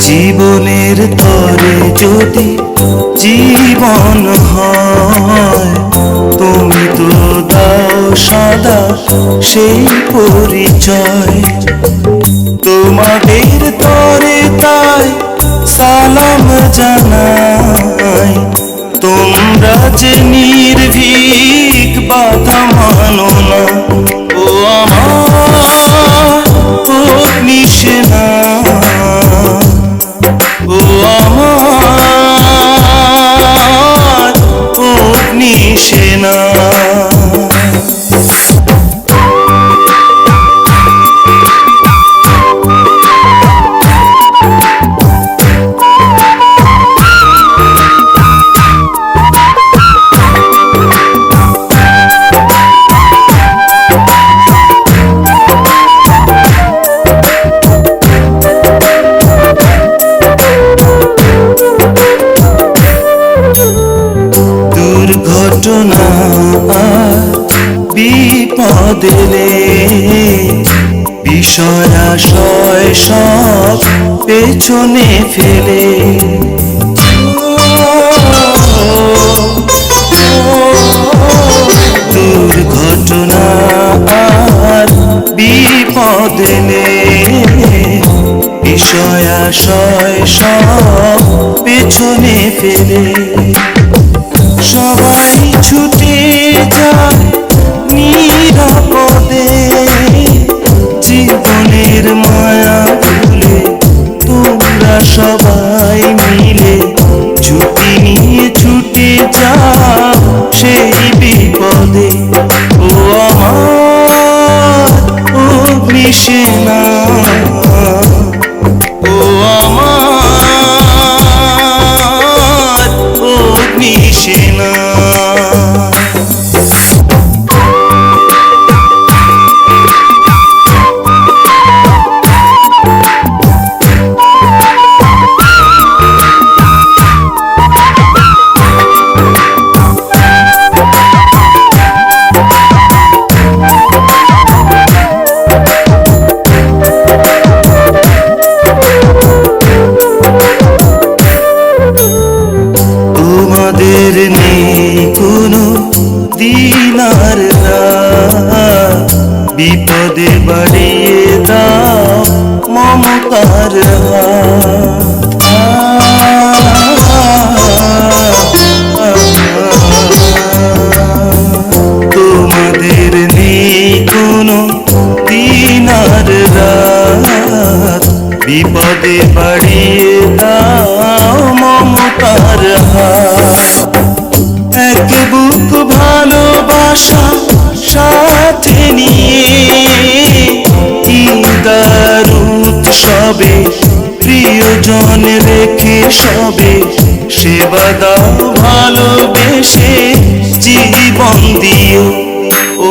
জীবনের তরে যদি জীবন হয়, তুমি তো দাও সদা সেই পরিচয়। তোমাদের তরে তাই সালাম জানাই, তোমরা যে নির্ভীক now. বিপদ এলে বিষয়াশয় সব পেছনে ফেলে। দুর্ঘটনা আর বিপদ এলে বিষয়াশয় সব পেছনে ফেলে। Krishna বিপদে বাড়িয়ে দাও মমতার। তোমাদের নেই কোনো দিনার রাত বিপদে বাড়িয়ে দাও মমতার হাত এক বুক ভালোবাসা উৎসবে প্রিয়জন রেখে সবে সেবা দাও ভালোবেসে জীবন দিও। ও